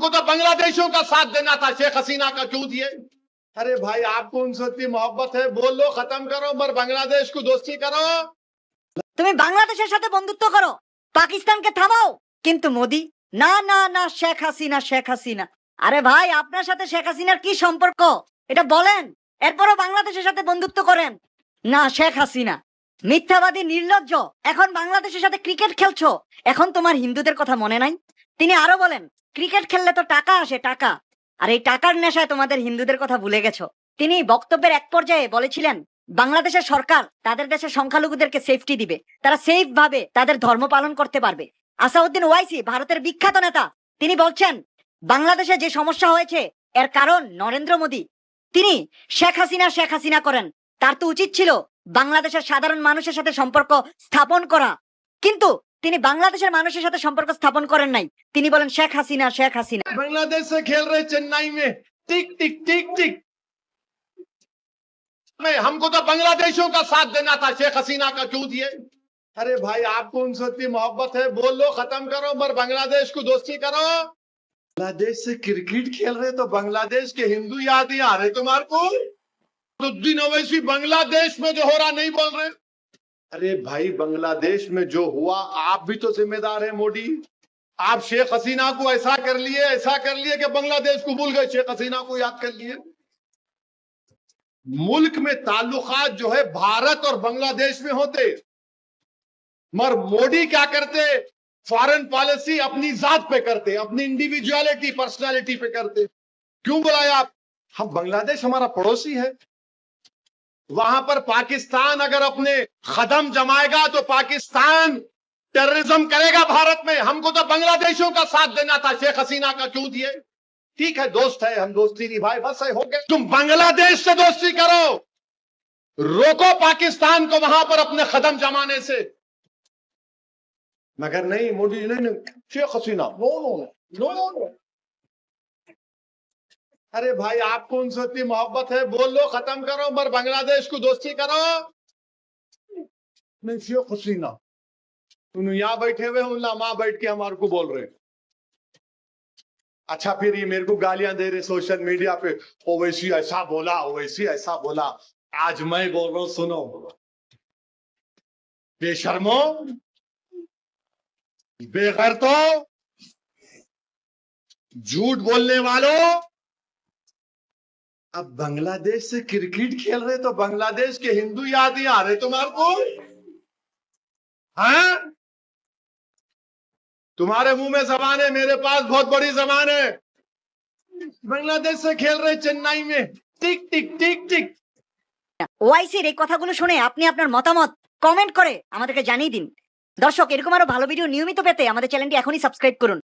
हमको तो बांग्लादेशियों का साथ देना था शेख हसीना का क्यों दिए अरे भाई आपको उनसे इतनी मोहब्बत है बोल लो खत्म करो मगर बांग्लादेश को दोस्ती करो তুমি বাংলাদেশের সাথে বন্ধুত্ব করো পাকিস্তানকে থামাও কিন্তু মোদি না না না শেখ হাসিনা শেখ হাসিনা আরে ভাই আপনার সাথে শেখ হাসিনার কি সম্পর্ক এটা বলেন এরপরও বাংলাদেশের সাথে বন্ধুত্ব করেন না শেখ হাসিনা মিথ্যাবাদী নির্লজ্জ এখন বাংলাদেশের সাথে ক্রিকেট খেলছো এখন তোমার হিন্দুদের কথা মনে নাই তিনি আরো বলেন ক্রিকেট খেললে তো টাকা আসে, টাকা। আর এই টাকার নেশায় তোমাদের হিন্দুদের কথা ভুলে গেছো। তিনি বক্তব্যের এক পর্যায়ে বলেছিলেন, বাংলাদেশের সরকার তাদের দেশের সংখ্যালঘুদেরকে সেফটি দিবে। তারা সেফ ভাবে তাদের ধর্ম পালন করতে পারবে। আসাউদ্দিন ওয়াইসি, ভারতের বিখ্যাত নেতা, তিনি বলছেন, বাংলাদেশে যে সমস্যা হয়েছে, এর কারণ নরেন্দ্র মোদী। তিনি শেখ হাসিনা শেখ হাসিনা করেন। তার তো উচিত ছিল বাংলাদেশের সাধারণ মানুষের সাথে সম্পর্ক স্থাপন করা। কিন্তু তিনি বাংলাদেশের মানুষের সাথে সম্পর্ক স্থাপন করেন নাই তিনি বলেন শেখ হাসিনা শেখ হাসিনা बांग्लादेश से खेल रहे चेन्नई में टिक टिक टिक टिक नहीं हमको तो बांग्लादेशियों का साथ देना था शेख हसीना का क्यों दिए अरे भाई आपको उनसे इतनी मोहब्बत है बोल लो खत्म करो मगर बांग्लादेश को दोस्ती करो बांग्लादेश से क्रिकेट खेल रहे तो बांग्लादेश के हिंदू याद ही आ रहे तुम्हारे को तो दिन अवैसी बांग्लादेश में जो हो रहा नहीं बोल रहे अरे भाई, बांग्लादेश में जो हुआ, आप भी तो जिम्मेदार है मोदी। आप शेख हसीना को ऐसा कर लिए, ऐसा कर लिए कि बांग्लादेश को भूल गए, शेख हसीना को याद कर लिए। मुल्क में ताल्लुकात जो है, भारत और बांग्लादेश में होते। मगर मोदी क्या करते? फॉरेन पॉलिसी अपनी जात पे करते, अपनी इंडिविजुअलिटी पर्सनालिटी पे करते। क्यों बुलाया आप? हम बांग्लादेश हमारा पड़ोसी है। वहाँ पर पाकिस्तान अगर अपने कदम जमाएगा तो पाकिस्तान टेररिज्म करेगा भारत में। हमको तो बांग्लादेशियों का साथ देना था। शेख हसीना का क्यों दिए? ठीक है, दोस्त है हम, दोस्ती निभाए, बस है, हो गए। तुम बांग्लादेश से दोस्ती करो। रोको पाकिस्तान को वहाँ पर अपने कदम जमाने से। मगर नहीं, मोदी जी, नहीं नहीं, Sheikh Hasina no no no no. अरे भाई आपको उनसे इतनी मोहब्बत है? बोल लो, खत्म करो मगर बांग्लादेश को दोस्ती करो। शेख हसीना तुम यहाँ बैठे हुए हो ना वहाँ बैठ के हमारे को बोल रहे अच्छा फिर ये मेरे को गालियाँ दे रहे सोशल मीडिया पे ओवैसी ऐसा बोला ओवैसी ऐसा बोला। आज मैं बोल रहा हूँ, सुनो। बेशर्मो बेगैरतो झूठ बोलने वालों अब बांग्लादेश से क्रिकेट खेल रहे तो बांग्लादेश के हिंदू याद ही आ रहे तुम्हारे को हाँ तुम्हारे मुंह में जबान है मेरे पास बहुत बड़ी जबान है बांग्लादेश से खेल रहे चेन्नई में टिक टिक टिक टिक ওয়াইসির এই কথাগুলো শুনে আপনি আপনার মতামত কমেন্ট করে আমাদেরকে জানিয়ে দিন দর্শক এরকম আরো ভালো ভিডিও নিয়মিত পেতে আমাদের চ্যানেলটি এখনই সাবস্ক্রাইব করুন